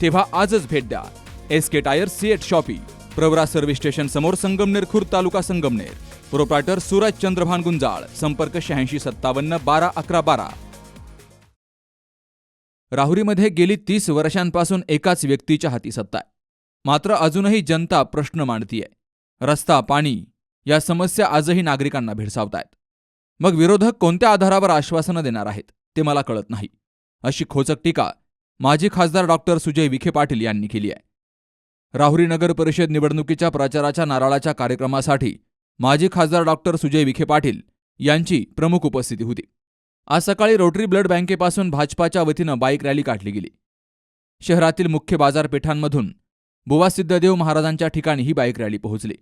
तेव्हा आजच भेट द्या. S K tyre Ceat shoppe Pravara service station समोर संगमनेर खुर्द तालुका संगमनेर. प्रोप्रायटर सूरज चंद्रभान गुंजाळ संपर्क शहाऐंशी सत्तावन्न बारा अकरा बारा. राहुरीमध्ये गेली तीस वर्षांपासून एकाच व्यक्तीच्या हाती सत्ता आहे. मात्र अजूनही जनता प्रश्न मांडतीये. रस्ता पाणी या समस्या आजही नागरिकांना भेडसावतायत. मग विरोधक कोणत्या आधारावर आश्वासनं देणार आहेत ते मला कळत नाही. अशी खोचक टीका माजी खासदार डॉक्टर सुजय विखे पाटील यांनी केली आहे. राहुरी नगर परिषद निवडणुकीच्या प्रचाराच्या नारळाच्या कार्यक्रमासाठी माजी खासदार डॉक्टर सुजय विखे पाटील यांची प्रमुख उपस्थिती होती. आज सकाळी रोटरी ब्लड बँकेपासून भाजपाच्या वतीनं बाईक रॅली काढली गेली. शहरातील मुख्य बाजारपेठांमधून बुवा सिद्धदेव महाराजांच्या ठिकाणी ही बाईक रॅली पोहोचली.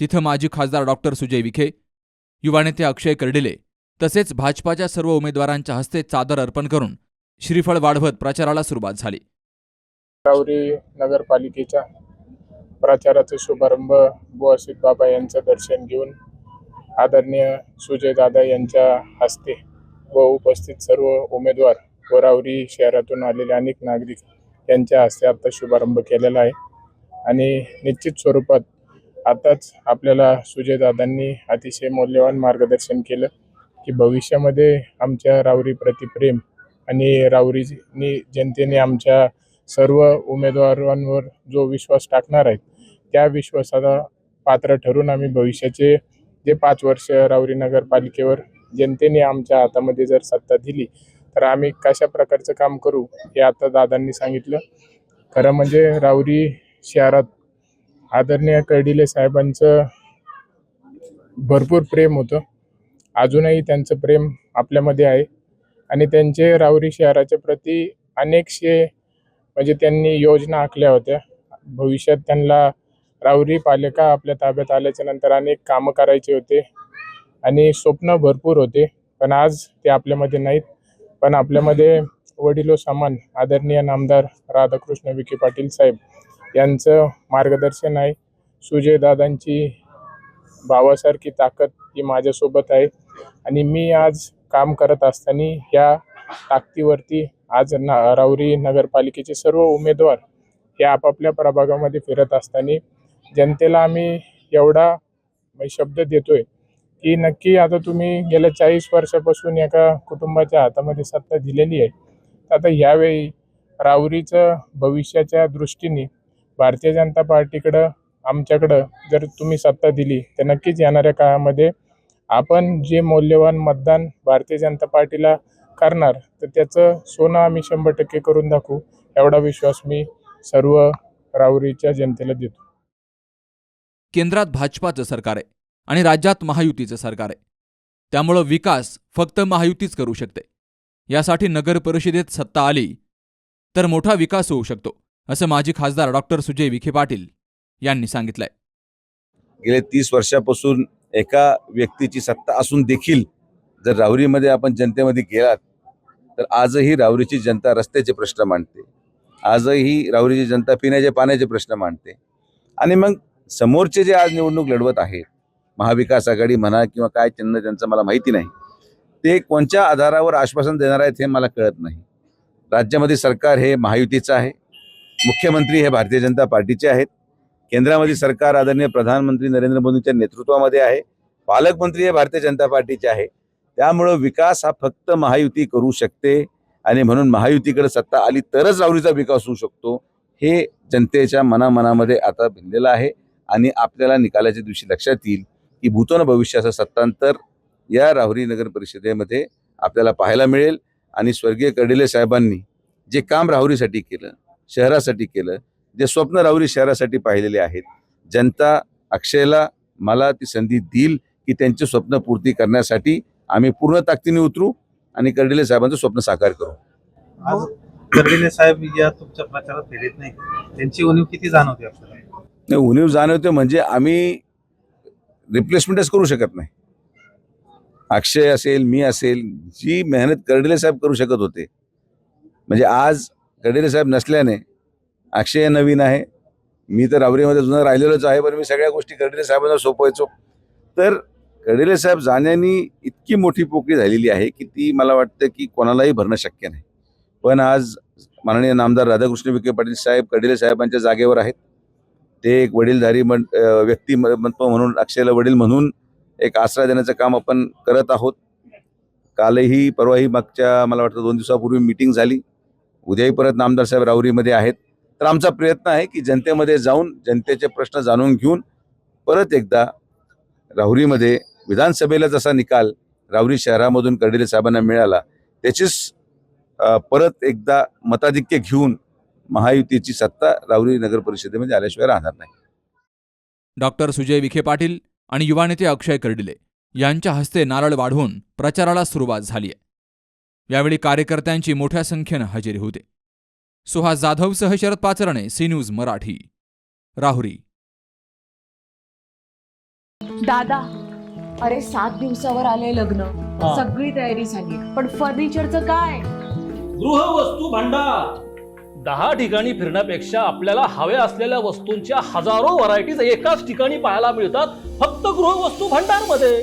तिथं माजी खासदार डॉक्टर सुजय विखे युवा नेते अक्षय कर्डिले तसेच भाजपाच्या सर्व उमेदवारांच्या हस्ते चादर अर्पण करून श्रीफळ वाढवत प्रचाराला सुरुवात झाली. रावरी नगरपालिकेच्या प्रचाराचा शुभारंभ बुवासित बाबा यांचं दर्शन घेऊन आदरणीय सुजय दादा यांच्या हस्ते व उपस्थित सर्व उमेदवार व रावरी शहरातून आलेले अनेक नागरिक यांच्या हस्ते आता शुभारंभ केलेला आहे. आणि निश्चित स्वरूपात आताच आपल्याला सुजय दादांनी अतिशय मौल्यवान मार्गदर्शन केलं की भविष्यामध्ये आमच्या रावरी प्रतिप्रेम आणि राऊरीनी जनतेने आमच्या सर्व उमेदवारांवर जो विश्वास टाकणार आहेत त्या विश्वासाला पात्र ठरून आम्ही भविष्याचे जे पाच वर्ष राऊरी नगरपालिकेवर जनतेने आमच्या हातामध्ये जर सत्ता दिली तर आम्ही कशा प्रकारचं काम करू हे आता दादांनी सांगितलं. खरं म्हणजे राऊरी शहरात आदरणीय कर्डिले साहेबांचं भरपूर प्रेम होतं. अजूनही त्यांचं प्रेम आपल्यामध्ये आहे. आणि त्यांचे राऊरी शहराच्या प्रती अनेकशे म्हणजे त्यांनी योजना आखल्या होत्या. भविष्यात त्यांना राऊरी पालिका आपल्या ताब्यात आल्याच्यानंतर अनेक कामं करायचे होते आणि स्वप्न भरपूर होते. पण आज ते आपल्यामध्ये नाहीत. पण आपल्यामध्ये वडिलो समान आदरणीय नामदार राधाकृष्ण विखे पाटील साहेब यांचं मार्गदर्शन आहे. सुजयदादांची भावासारखी ताकद ही माझ्यासोबत आहे. आणि मी आज काम करत असताना ह्या ताकदीवरती आज ना राऊरी नगरपालिकेचे सर्व उमेदवार हे आपापल्या प्रभागामध्ये फिरत असताना जनतेला आम्ही एवढा शब्द देतोय की नक्की आता तुम्ही गेल्या चाळीस वर्षापासून एका कुटुंबाच्या हातामध्ये सत्ता दिलेली आहे. आता ह्यावेळी राऊरीचं भविष्याच्या दृष्टीने भारतीय जनता पार्टीकडं आमच्याकडं जर तुम्ही सत्ता दिली तर नक्कीच येणाऱ्या काळामध्ये आपण जे मौल्यवान मतदान भारतीय जनता पार्टीला करणार तर त्याचं सोनं आम्ही शंभर टक्के करून दाखवू एवढा विश्वास मी सर्व राऊरीच्या जनतेला देतो. केंद्रात भाजपाचं सरकार आहे आणि राज्यात महायुतीचं सरकार आहे. त्यामुळं विकास फक्त महायुतीच करू शकते. यासाठी नगर परिषदेत सत्ता आली तर मोठा विकास होऊ शकतो असं माजी खासदार डॉक्टर सुजय विखे पाटील यांनी सांगितलंय. गेले तीस वर्षापासून एका व्यक्तीची सत्ता असून देखील जर राहुरीमध्ये आपण जनतेमध्ये गेलात तर आजही राहुरीची जनता रस्त्याचे प्रश्न मांडते. आजही राहुरीची जनता पिण्याचे पाण्याचे प्रश्न मांडते. आणि मग समोरचे जे आज निवडणूक लढवत आहेत महाविकास आघाडी म्हणा किंवा काय चिन्ह त्यांचं मला माहिती नाही ते कोणत्या आधारावर आश्वासन देणार आहेत हे मला कळत नाही. राज्यामध्ये सरकार हे महायुतीचं आहे मुख्यमंत्री हे भारतीय जनता पार्टीचे आहेत केंद्रामध्ये सरकार आदरणीय प्रधानमंत्री नरेंद्र मोदींच्या नेतृत्वामध्ये आहे. पालकमंत्री हे भारतीय जनता पार्टीचे आहे. त्यामुळं विकास हा फक्त महायुती करू शकते आणि म्हणून महायुतीकडे सत्ता आली तरच राहुरीचा विकास होऊ शकतो. हे जनतेच्या मनामनामध्ये आता भिनलेलं आहे आणि आपल्याला निकालाच्या दिवशी लक्षात येईल की भूतोन भविष्याचं सत्तांतर या राहुरी नगर परिषदेमध्ये आपल्याला पाहायला मिळेल. आणि स्वर्गीय कर्डिले साहेबांनी जे काम राहुरीसाठी केलं शहरासाठी केलं जे स्वप्न राहुरी शहरासाठी पाहिलेले आहेत. जनता अक्षयला मला ती संधी देईल की त्यांचे स्वप्न पूर्ती करण्यासाठी आम्ही पूर्ण ताकदीने उतरू आणि कर्डिले साहेबांचं स्वप्न साकार करू. आज कर्डिले साहेब या तुमच्या प्रचारात फेरीत नाही त्यांची उणीव किती जाणवते आपल्याला? नाही, उणीव जाणवते म्हणजे आम्ही रिप्लेसमेंटच करू शकत नाही. अक्षय असेल मी असेल जी मेहनत कर्डिले साहेब करू शकत होते. म्हणजे आज कर्डिले साहेब नसल्याने अक्षय नवीन आहे. मी तर रावरीमध्ये जुनं राहिलेलोच आहे पण मी सगळ्या गोष्टी कर्डिले साहेबांना सोपवायचो. तर कर्डिले साहेब जाण्याने इतकी मोठी पोकळी झालेली आहे की ती मला वाटतं की कोणालाही भरणं शक्य नाही. पण आज माननीय नामदार राधाकृष्ण विखे पाटील साहेब कर्डिले साहेबांच्या जागेवर आहेत. ते एक वडीलधारी मन व्यक्ती म्हणून अक्षयला वडील म्हणून एक आसरा देण्याचं काम आपण करत आहोत. कालही परवाही मागच्या मला वाटतं दोन दिवसापूर्वी मीटिंग झाली. उद्याही परत नामदार साहेब राहुरीमध्ये आहेत. तर आमचा प्रयत्न आहे की जनतेमध्ये जाऊन जनतेचे प्रश्न जाणून घेऊन परत एकदा राहुरीमध्ये विधानसभेला जसा निकाल राहुरी शहरामधून कर्डिले साहेबांना मिळाला त्याचीच परत एकदा मताधिक्य घेऊन महायुतीची सत्ता राहुरी नगर परिषदेमध्ये आल्याशिवाय राहणार नाही. डॉक्टर सुजय विखे पाटील आणि युवा नेते अक्षय कर्डिले यांच्या हस्ते नारळ वाढवून प्रचाराला सुरुवात झाली आहे. यावेळी कार्यकर्त्यांची मोठ्या संख्येनं हजेरी होते. सुहास जाधवसह शरद पाचरणे सी न्यूज मराठी. राहुरी. दादा अरे सात दिवसावर आले लग्न. हा. सगळी तयारी झाली. पण फर्निचरचं काय? गृहवस्तू भांडार. दहा ठिकाणी फिरण्यापेक्षा आपल्याला हव्या असलेल्या वस्तूंच्या हजारो व्हरायटीज एकाच ठिकाणी पाहायला मिळतात फक्त गृहवस्तू भांडारमध्ये